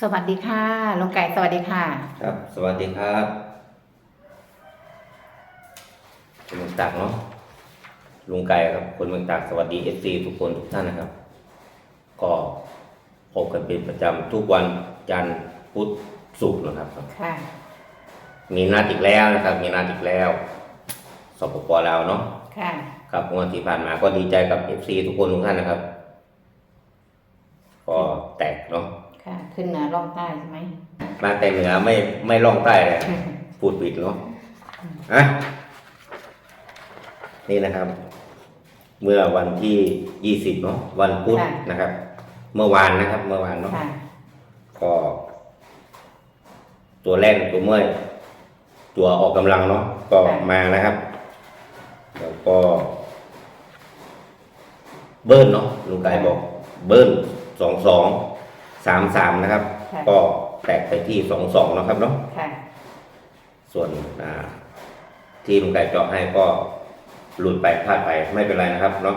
สวัสดีค่ะลุงไก่สวัสดีค่ะ ครับ สวัสดีครับคุณเมืองตากเนาะลุงไก่ครับ คนเมืองตากสวัสดีเอฟซีทุกคนทุกท่านนะครับ ก็พบกันเป็นประจำทุกวันจันทร์พุธศุกร์นะครับ ค่ะ มีนัดอีกแล้วนะครับ มีนัดอีกแล้วสปปลาวเนาะค่ะ ครับงวดที่ผ่านมาก็ดีใจกับเอฟซีทุกคนทุกท่านนะครับ ก็แตกเนาะ ค่ะ ขึ้นเหนือ ล่องใต้ใช่ไหมมาแต่เหนือไม่ไม่ล่องใต้เลยพูดผิดเนาะอะนี่นะครับ เมื่อวันที่ยี่สิบเนาะวันพุธค่ะนะครับ เมื่อวานนะครับ เมื่อวานเนาะค่ะก็ตัวแรกตัวเมื่อยตัวออกกำลังเนาะก็มานะครับแล้วก็เบิ้ลเนาะลุงกายบอก เบิ้ลสองสองสามสามนะครับ ค่ะ ก็แตกไปที่สองสองนะครับเนาะค่ะส่วนอ่าที่ลุงไก่เจาะให้ก็หลุดไปพลาดไปไม่เป็นไรนะครับเนาะ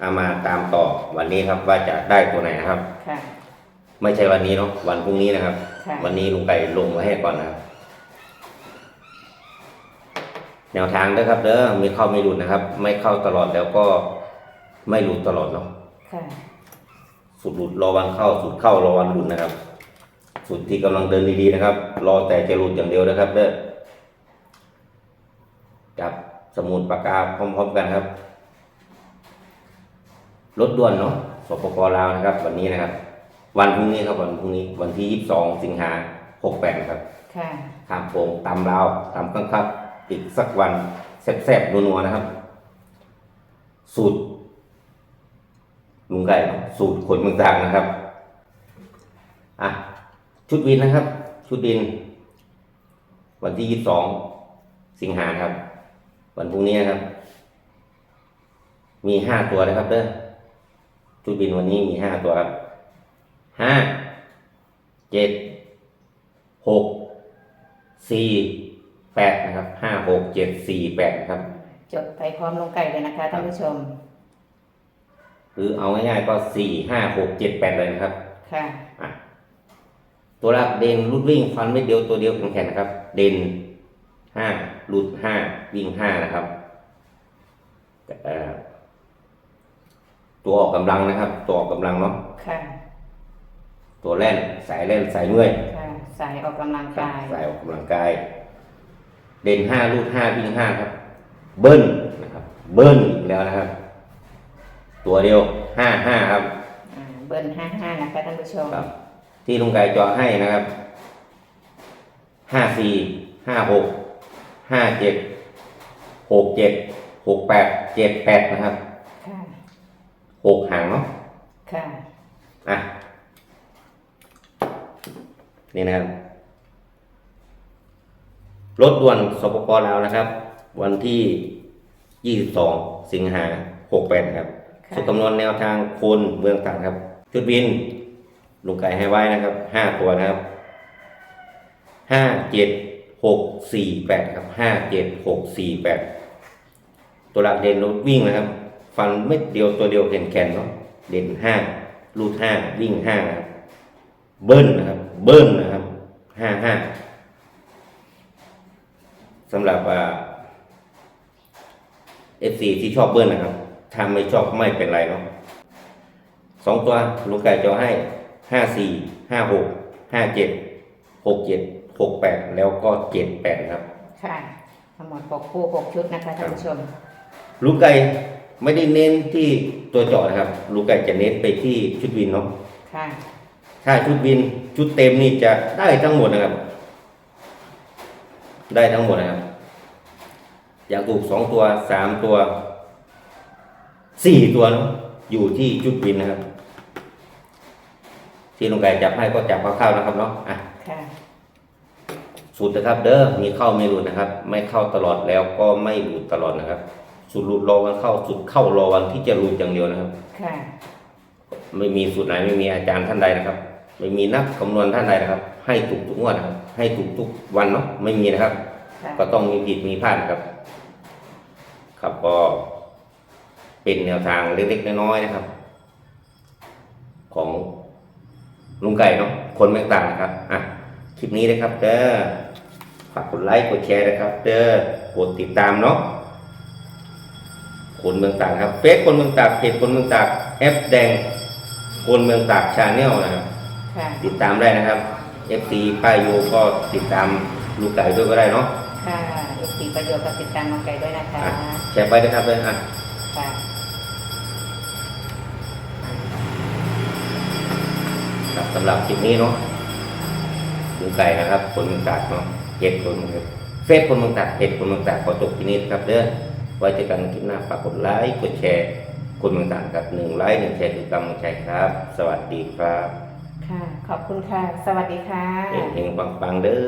เอามาตามต่อวันนี้ครับว่าจะได้ตัวไหนนะครับ ค่ะ ไม่ใช่วันนี้เนาะวันพรุ่งนี้นะครับ ค่ะ วันนี้ลุงไก่ลงไว้ให้ก่อนนะครับ แนวทางเด้อครับเด้อมีเข้าไม่หลุดนะครับ ไม่เข้าตลอดแล้วก็ไม่หลุดตลอดเนาะค่ะ สุดหลุดรอวันเข้าสุดเข้ารอวันหลุดนะครับ สุดที่กำลังเดินดีๆนะครับ รอแต่จะหลุดอย่างเดียวนะครับเด้อจับสมุดปากกาพร้อมๆกันครับ รถด่วนเนาะสปปลาวนะครับ วันนี้นะครับ วันพรุ่งนี้ครับวันพรุ่งนี้วันที่ 22 สิงหา68ครับค่ะข้ามโปงตำลาวตำกังครับอีกสักวันแซ่บๆนัวๆนะครับ สูตรลุงไก่เนาะสูตรขนเมืองตรังนะครับ อะ ชุดวินนะครับ ชุดดิน วันที่ยี่สิบสองสิงหาครับ วันพรุ่งนี้นะครับ มีห้าตัวนะครับเด้อชุดบินวันนี้มีห้าตัวครับห้าเจ็ดหกสี่แปดนะครับห้าหกเจ็ดสี่แปดนะครับ จดไปพร้อมลุงไก่เลยนะคะท่านผู้ชม หรือเอาง่ายๆก็สี่ห้าหกเจ็ดแปดเลยนะครับ ค่ะอะ ตัวแรกเด่นรุดวิ่งฟันไม่เดียวตัวเดียวแข็งๆนะครับ เด่นห้ารุดห้าวิ่งห้านะครับเอ่อตัวออกกำลังนะครับ ตัวออกกำลังเนาะค่ะ ตัวแล่นสายแล่นสายเมื่อยค่ะสายออกกำลังกายสายออกกำลังกาย เด่นห้ารูดห้าวิ่งห้าครับ เบิ้ลนะครับ เบิ้ลอีกแล้วนะครับ ตัวเดียวห้าห้าครับอ่าเบิ้ลห้าห้านะคะท่านผู้ชมครับ ที่ลุงไก่เจอให้นะครับห้าสี่ห้าหกห้าเจ็ดหกเจ็ดหกแปดเจ็ดแปดนะครับค่ะ หกหางเนาะค่ะ อะนี่นะครับรถด่วนสปปลาวนะครับ วันที่ 22 สิงหา68 ครับ ค่ะ สุดคำนวณแนวทางคนเมืองต่างครับจุดบิน ลุงไก่ให้ไว้นะครับ5ตัวนะครับ5 7 6 4 8ครับ5 7 6 4 8ตัวหลักเด่นรถวิ่งนะครับ ฟันเม็ดเดียวตัวเดียวแข็งๆเนาะเด่นห้ารูดห้าวิ่งห้านะครับเบิ้ลนะครับ เบิ้ลนะครับห้าห้าสำหรับเอฟซีที่ชอบเบิ้ลนะครับถ้าไม่ชอบไม่เป็นไรเนาะสองตัวลุงไก่จะให้ ห้าสี่ห้าหกห้าเจ็ดหกเจ็ดหกแปดแล้วก็เจ็ดแปดครับ ค่ะทั้งหมดหกคู่หกชุดนะคะท่านผู้ชม ลูกไก่ไม่ได้เน้นที่ตัวเจาะนะครับ ลูกไก่จะเน้นไปที่ชุดวินเนาะค่ะถ้าชุดวินชุดเต็มนี่จะได้ทั้งหมดนะครับ ได้ทั้งหมดนะครับ อยากถูกสองตัวสามตัวสี่ตัวเนาะอยู่ที่ชุดวินนะครับ ที่ลุงไก่จับให้ก็จับคร่าวๆนะครับเนาะอะค่ะสูตรนะครับ เด้อมีเข้าไม่หลุดนะครับ ไม่เข้าตลอดแล้วก็ไม่หลุดตลอดนะครับสูตรหลุดรอวันเข้าสูตรเข้ารอวันที่จะหลุดอย่างเดียวนะครับ ค่ะ ไม่มีสูตรไหนไม่มีอาจารย์ท่านใดนะครับ ไม่มีนักคำนวณท่านใดนะครับ ให้ถูกทุกงวดนะครับ ให้ถูกทุกวันเนาะไม่มีนะครับ ค่ะก็ต้องมีผิดมีพลาดนะครับ ครับก็เป็นแนวทางเล็กๆน้อยๆนะครับ ของ ลุงไก่เนาะคนเมืองตากนะครับอะคลิปนี้นะครับเด้อฝากกดไลค์กดแชร์นะครับเด้อกดติดตามเนาะคนเมืองตากครับเฟซคนเมืองตากเพจคนเมืองตากแอปแดงคนเมืองตากชาแนลนะครับค่ะติดตามได้นะครับ FC ป้ายโยก็ติดตามลูกไก่ด้วยก็ได้เนาะค่ะเอฟซีประโยชน์กับติดตามน้องไก่ด้วยนะคะอะแชร์ไปนะครับเลยอะค่ะำหรับคลิปนี้เนาะลูกไก่นะครับคนเมืองตากเนาะเห็ดคนเมืองเฟซคนเมืองตากเห็ดคนเมืองตากขอจบที่นี้นะครับเด้อไว้เจอกันคลิปหน้าฝากกดไลค์กดแชร์คนเมืองตากกับหนึ่งไลค์หนึ่งแชร์คือกำลังใจครับ สวัสดีครับ ค่ะ ขอบคุณค่ะ สวัสดีค่ะเฮงๆปังๆเด้อ